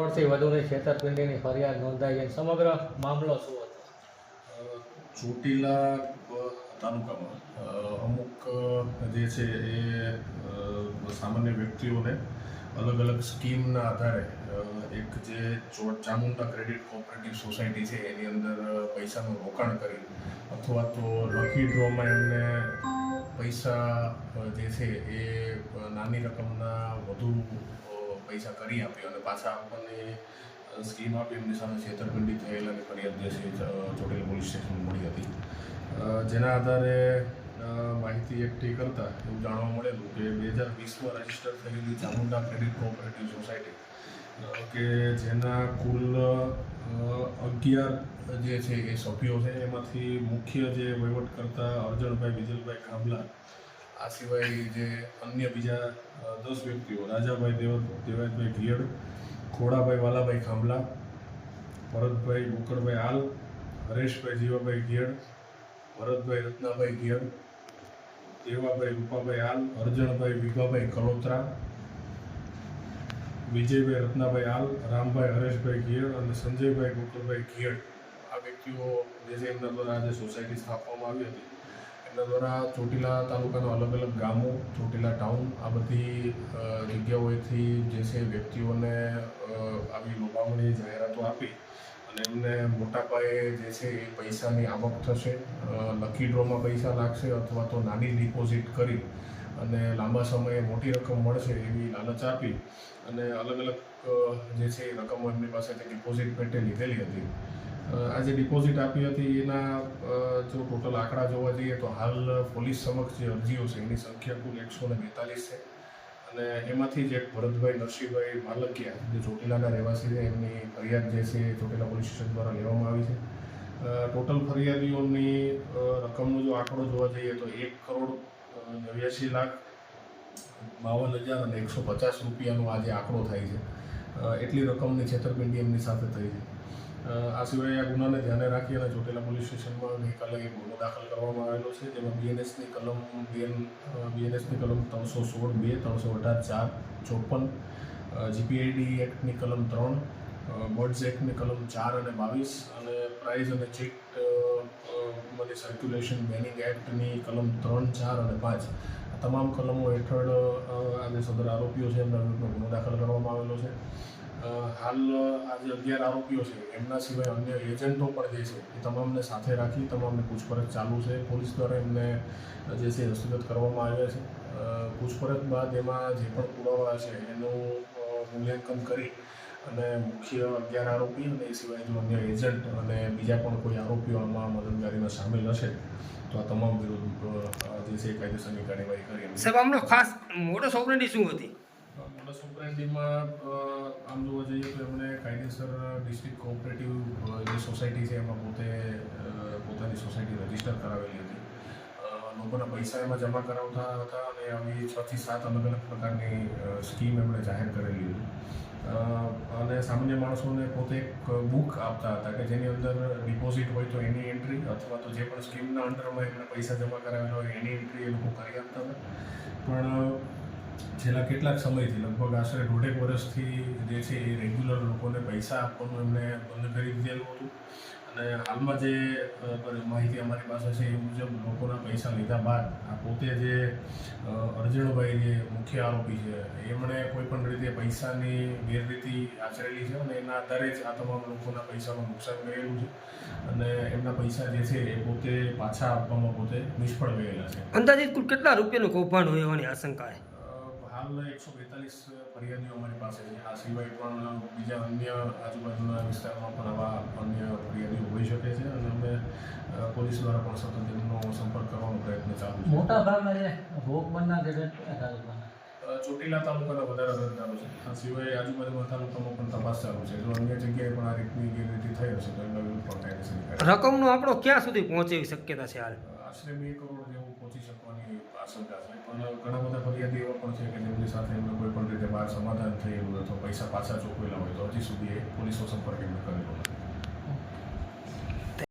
કરોડથી વધુની છેતરપિંડીની ફરિયાદ નોંધાઈ છે. સમગ્ર મામલો શું હતો? ચોટીલા તાલુકામાં અમુક જે છે એ સામાન્ય વ્યક્તિઓને અલગ અલગ સ્કીમના આધારે એક જે ચોટ ચામુંડા ક્રેડિટ કોઓપરેટિવ સોસાયટી છે એની અંદર પૈસાનું રોકાણ કરી અથવા તો લકી ડ્રોમાં એમને પૈસા જે છે એ નાની રકમના વધુ પૈસા કરી આપ્યો અને પાછા આપણને સ્કીમ આપી એમની સામે છેતરપિંડી થયેલાની ફરિયાદ જે છે એ પોલીસ સ્ટેશન મળી હતી. જેના આધારે માહિતી એકઠી કરતા એવું જાણવા મળેલું કે બે હજાર વીસમાં રજિસ્ટર થયેલી ચામુંડા ક્રેડિટ કોઓપરેટિવ સોસાયટી કે જેના કુલ અગિયાર જે છે એ સભ્યો છે, એમાંથી મુખ્ય જે વહીવટ કરતા અર્જણભાઈ વિજલભાઈ ખાંભલા આ સિવાય જે અન્ય બીજા દસ વ્યક્તિઓ, રાજાભાઈ દેવ દેવાયતભાઈ ઘિયડ ખોડાભાઈ વાલાભાઈ ખાંભલા, ભરતભાઈ બુકરભાઈ આલ હરેશભાઈ જીવાભાઈ ઘિયડ ભરતભાઈ રત્નાભાઈ ઘિયડ દેવાભાઈ રૂપાભાઈ આલ અર્જણભાઈ વિભાભાઈ કલોત્રા, વિજયભાઈ રત્નાભાઈ આલ રામભાઈ હરેશભાઈ ઘિયડ અને સંજયભાઈ ગોકુલભાઈ ઘિયડ આ વ્યક્તિઓ જે છે એમના દ્વારા આજે સોસાયટી સ્થાપવામાં આવી હતી. એમના દ્વારા ચોટીલા તાલુકાના અલગ અલગ ગામો, ચોટીલા ટાઉન આ બધી જગ્યાઓએથી જે છે વ્યક્તિઓને આવી લોભામણી જાહેરાતો આપી અને એમને મોટા પાયે જે છે એ પૈસાની આવક થશે. લકી ડ્રોમાં પૈસા લાગશે અથવા તો નાની ડિપોઝિટ કરી અને લાંબા સમયે મોટી રકમ મળશે એવી લાલચ આપી અને અલગ અલગ જે છે એ રકમો એમની પાસેથી ડિપોઝિટ પેટે લીધેલી હતી. અ, આ જે ડિપોઝિટ આપી હતી એના જો ટોટલ આંકડા જોવા જઈએ તો હાલ પોલીસ સમક્ષ જે અરજીઓ છે એની સંખ્યા કુલ એકસો ને બેતાલીસ છે. અને એમાંથી જ એક ભરતભાઈ નરસિંહભાઈ માલકિયા જે ચોટીલાના રહેવાસી છે એમની ફરિયાદ જે છે એ ચોટીલા પોલીસ સ્ટેશન દ્વારા લેવામાં આવી છે. ટોટલ ફરિયાદીઓની રકમનો જો આંકડો જોવા જઈએ તો એક કરોડ નેવ્યાસી લાખ બાવન હજાર અને એકસો પચાસ રૂપિયાનો આજે આંકડો થાય છે. એટલી રકમની છેતરપિંડી એમની સાથે થઈ છે. આ સિવાય આ ગુનાને ધ્યાને રાખી અને ચોટીલા પોલીસ સ્ટેશનમાં ગઈકાલે એક ગુનો દાખલ કરવામાં આવેલો છે, જેમાં બીએનએસની કલમ બીએન બીએનએસની કલમ ત્રણસો સોળ બે, ત્રણસો અઢાર ચાર, ચોપન જીપીઆઈડી એક્ટની કલમ ત્રણ બર્ડ્સ એક્ટની કલમ ચાર અને બાવીસ અને પ્રાઇઝ અને ચીટ મની સર્ક્યુલેશન બેનિંગ એક્ટની કલમ ત્રણ, ચાર અને પાંચ. તમામ કલમો હેઠળ આજે સદર આરોપીઓ છે, એમના વિરુદ્ધનો ગુનો દાખલ છે. હાલ આ જે અગિયાર આરોપીઓ છે. એમના સિવાય અન્ય એજન્ટો પણ જે છે, એ તમામને સાથે રાખી તમામને પૂછપરછ ચાલુ છે. પોલીસ દ્વારા એમને જે છે, હસ્તગત કરવામાં આવ્યા છે. પૂછપરછ બાદ એમાં જે પણ પુરાવા છે, એનું મૂલ્યાંકન કરી અને મુખ્ય અગિયાર આરોપી અને એ સિવાય જો અન્ય એજન્ટ અને બીજા પણ કોઈ આરોપીઓ આમાં મદદગારીમાં સામેલ હશે, તો આ તમામ વિરુદ્ધ જે છે, કાયદેસરની કાર્યવાહી કરી સાહેબ, આમનો ખાસ, મોટો સોપરેટી શું હતી? મોડસ આમ જોવા જઈએ તો એમણે કાયદેસર ડિસ્ટ્રિક્ટ કોઓપરેટિવ જે સોસાયટી છે એમાં પોતે પોતાની સોસાયટી રજિસ્ટર કરાવેલી હતી. લોકોના પૈસા એમાં જમા કરાવતા હતા અને આવી છ થી સાત અલગ અલગ પ્રકારની સ્કીમ એમણે જાહેર કરેલી હતી. અને સામાન્ય માણસોને પોતે એક બુક આપતા હતા કે જેની અંદર ડિપોઝિટ હોય તો એની એન્ટ્રી અથવા તો જે પણ સ્કીમના અંડરમાં એમણે પૈસા જમા કરાવેલા હોય એની એન્ટ્રી એ લોકો કરી આપતા હતા. પણ છેલ્લા કેટલાક સમયથી, લગભગ આશરે દોઢેક વર્ષથી જે છે એ રેગ્યુલર લોકોને પૈસા આપવાનું એમને બંધ કરી દીધેલું હતું. અને હાલમાં જે માહિતી અમારી પાસે છે એ મુજબ લોકોના પૈસા લીધા બાદ આ પોતે જે અર્જણભાઈ જે મુખ્ય આરોપી છે, એમણે કોઈપણ રીતે પૈસાની ગેરરીતિ આચરેલી છે અને એના આધારે જ આ તમામ લોકોના પૈસાનું નુકસાન કરેલું છે. અને એમના પૈસા જે છે એ પોતે પાછા આપવામાં પોતે નિષ્ફળ ગયેલા છે. અંદાજિત કુલ કેટલા રૂપિયાનું કૌભાંડ હોય એવાની આશંકા છે? હાલ એકસો બેતાલીસ ફરિયાદીઓ અમારી પાસે છે. આ સિવાય પણ બીજા અન્ય આજુબાજુના વિસ્તારમાં પણ આવા અન્ય ફરિયાદીઓ હોઈ શકે છે અને અમે પોલીસ દ્વારા પણ સતત તેમનો સંપર્ક કરવાનો પ્રયત્ન ચાલુ છે. મોટા ભાગના જે ભોગ તે તાલુકાના? ચોટીલા તાલુકાના વધારે અરજદારો છે. આ સિવાય આજુબાજુના તાલુકામાં પણ તપાસ ચાલુ છે. જો અન્ય જગ્યાએ પણ આ રીતની ગેરરીતિ થઈ હશે તો એમના વિરુદ્ધ પણ કાયદેસર રકમનો આપણો ક્યાં સુધી પહોંચે શક્યતા છે હાલ? આશરે બે કરોડ જેવું પહોંચી શકવાની આશંકા છે. પણ ઘણા બધા ફરિયાદી એવા પણ છે કે જેમની સાથે એમને કોઈ પણ રીતે બહાર સમાધાન થયેલું અથવા પૈસા પાછા ચૂકવેલા હોય તો હજી સુધી એ પોલીસનો સંપર્ક એમને કરેલો નથી